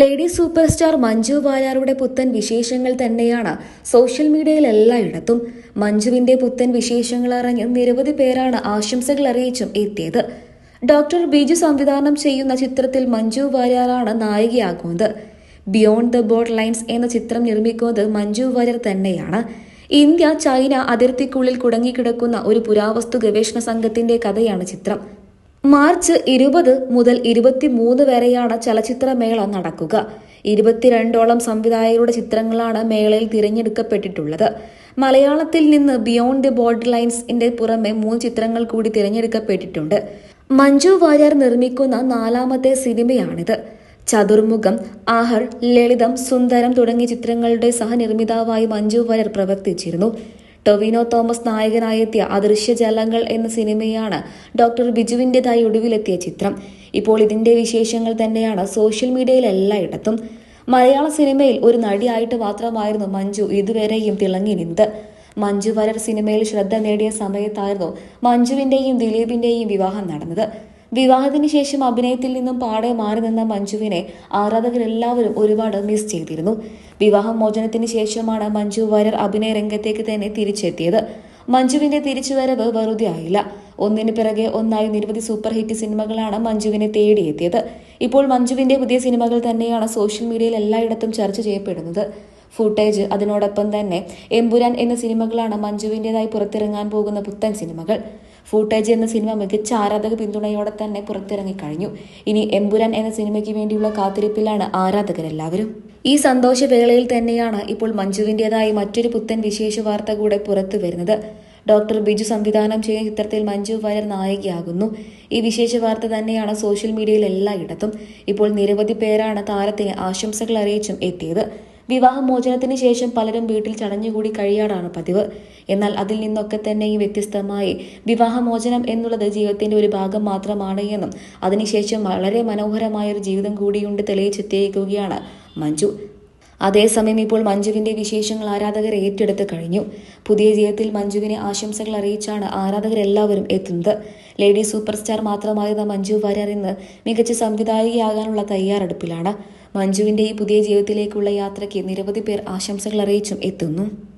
Lady super star Manju വാര്യാറുടെ പുത്തൻ വിശേഷങ്ങൾ തന്നെയാണ് സോഷ്യൽ മീഡിയയിൽ എല്ലായിടത്തും. മഞ്ജുവിന്റെ പുത്തൻ വിശേഷങ്ങൾ അറിഞ്ഞ് നിരവധി പേരാണ് ആശംസകൾ അറിയിച്ചും എത്തിയത്. ഡോക്ടർ ബിജു സംവിധാനം ചെയ്യുന്ന ചിത്രത്തിൽ മഞ്ജു വാര്യാറാണ് നായികയാകുന്നത്. ബിയോണ്ട് ദ ബോർഡ് ലൈൻസ് എന്ന ചിത്രം നിർമ്മിക്കുന്നത് മഞ്ജു വാര്യർ തന്നെയാണ്. ഇന്ത്യ ചൈന അതിർത്തിക്കുള്ളിൽ കുടുങ്ങിക്കിടക്കുന്ന ഒരു പുരാവസ്തു ഗവേഷണ സംഘത്തിന്റെ കഥയാണ് ചിത്രം. മാർച്ച് ഇരുപത് മുതൽ ഇരുപത്തിമൂന്ന് വരെയാണ് ചലച്ചിത്രമേള നടക്കുക. ഇരുപത്തിരണ്ടോളം സംവിധായകരുടെ ചിത്രങ്ങളാണ് മേളയിൽ തിരഞ്ഞെടുക്കപ്പെട്ടിട്ടുള്ളത്. മലയാളത്തിൽ നിന്ന് ബിയോണ്ട് ദി ബോർഡർ ലൈൻസിന്റെ പുറമെ മൂന്ന് ചിത്രങ്ങൾ കൂടി തിരഞ്ഞെടുക്കപ്പെട്ടിട്ടുണ്ട്. മഞ്ജു വാര്യർ നിർമ്മിക്കുന്ന നാലാമത്തെ സിനിമയാണിത്. ചതുർമുഖം ആഹർ ലളിതം സുന്ദരം തുടങ്ങിയ ചിത്രങ്ങളുടെ സഹനിർമ്മിതാവായി മഞ്ജു വാര്യർ പ്രവർത്തിച്ചിരുന്നു. ടൊവിനോ തോമസ് നായകനായെത്തിയ അദൃശ്യജലങ്ങൾ എന്ന സിനിമയാണ് ഡോക്ടർ ബിജുവിന്റെതായി ഒടുവിലെത്തിയ ചിത്രം. ഇപ്പോൾ ഇതിന്റെ വിശേഷങ്ങൾ തന്നെയാണ് സോഷ്യൽ മീഡിയയിൽ എല്ലായിടത്തും. മലയാള സിനിമയിൽ ഒരു നടിയായിട്ട് മാത്രമായിരുന്നു മഞ്ജു ഇതുവരെയും തിളങ്ങി മഞ്ജു വരർ സിനിമയിൽ ശ്രദ്ധ നേടിയ സമയത്തായിരുന്നു മഞ്ജുവിന്റെയും ദിലീപിന്റെയും വിവാഹം നടന്നത്. വിവാഹത്തിന് ശേഷം അഭിനയത്തിൽ നിന്നും പാടെ മാറി നിന്ന മഞ്ജുവിനെ ആരാധകരെല്ലാവരും ഒരുപാട് മിസ് ചെയ്തിരുന്നു. വിവാഹ മോചനത്തിന് ശേഷമാണ് മഞ്ജു വാര്യർ അഭിനയ രംഗത്തേക്ക് തന്നെ തിരിച്ചെത്തിയത്. മഞ്ജുവിന്റെ തിരിച്ചുവരവ് വെറുതെ ആയില്ല. ഒന്നിന് പിറകെ ഒന്നായി നിരവധി സൂപ്പർ ഹിറ്റ് സിനിമകളാണ് മഞ്ജുവിനെ തേടിയെത്തിയത്. ഇപ്പോൾ മഞ്ജുവിന്റെ പുതിയ സിനിമകൾ തന്നെയാണ് സോഷ്യൽ മീഡിയയിൽ എല്ലായിടത്തും ചർച്ച ചെയ്യപ്പെടുന്നത്. ഫുട്ടേജ് അതിനോടൊപ്പം തന്നെ എമ്പുരാൻ എന്ന സിനിമകളാണ് മഞ്ജുവിന്റെതായി പുറത്തിറങ്ങാൻ പോകുന്ന പുത്തൻ സിനിമകൾ. ഫൂട്ടേജ് എന്ന സിനിമ മികച്ച ആരാധക പിന്തുണയോടെ തന്നെ പുറത്തിറങ്ങിക്കഴിഞ്ഞു ഇനി എമ്പുരാൻ എന്ന സിനിമയ്ക്ക് വേണ്ടിയുള്ള കാത്തിരിപ്പിലാണ് ആരാധകരെല്ലാവരും. ഈ സന്തോഷവേളയിൽ തന്നെയാണ് ഇപ്പോൾ മഞ്ജുവിന്റെതായി മറ്റൊരു പുത്തൻ വിശേഷ വാർത്ത കൂടെ പുറത്തു വരുന്നത്. ഡോക്ടർ ബിജു സംവിധാനം ചെയ്യുന്ന ചിത്രത്തിൽ മഞ്ജു വാര്യർ നായികയാകുന്നു. ഈ വിശേഷ വാർത്ത തന്നെയാണ് സോഷ്യൽ മീഡിയയിൽ എല്ലായിടത്തും ഇപ്പോൾ നിരവധി പേരാണ് താരത്തിന് ആശംസകൾ അറിയിച്ചും എത്തിയത്. വിവാഹമോചനത്തിന് ശേഷം പലരും വീട്ടിൽ ചടഞ്ഞുകൂടി കഴിയാറാണ് പതിവ്. എന്നാൽ അതിൽ നിന്നൊക്കെ തന്നെയും വ്യത്യസ്തമായി വിവാഹമോചനം എന്നുള്ളത് ജീവിതത്തിന്റെ ഒരു ഭാഗം മാത്രമാണ് എന്നും അതിനുശേഷം വളരെ മനോഹരമായ ഒരു ജീവിതം കൂടിയുണ്ട് തെളിയിച്ചെത്തിയിരിക്കുകയാണ് മഞ്ജു. അതേസമയം ഇപ്പോൾ മഞ്ജുവിന്റെ വിശേഷങ്ങൾ ആരാധകർ ഏറ്റെടുത്ത് കഴിഞ്ഞു. പുതിയ ജീവിതത്തിൽ മഞ്ജുവിനെ ആശംസകൾ അറിയിച്ചാണ് ആരാധകരെല്ലാവരും എത്തുന്നത്. ലേഡി സൂപ്പർ സ്റ്റാർ മാത്രമായിരുന്ന മഞ്ജു വാര്യർ ഇന്ന് മികച്ച സംവിധായികയാകാനുള്ള തയ്യാറെടുപ്പിലാണ്. മഞ്ജുവിന്റെ ഈ പുതിയ ജീവിതത്തിലേക്കുള്ള യാത്രയ്ക്ക് നിരവധി പേർ ആശംസകൾ അറിയിച്ചും എത്തുന്നു.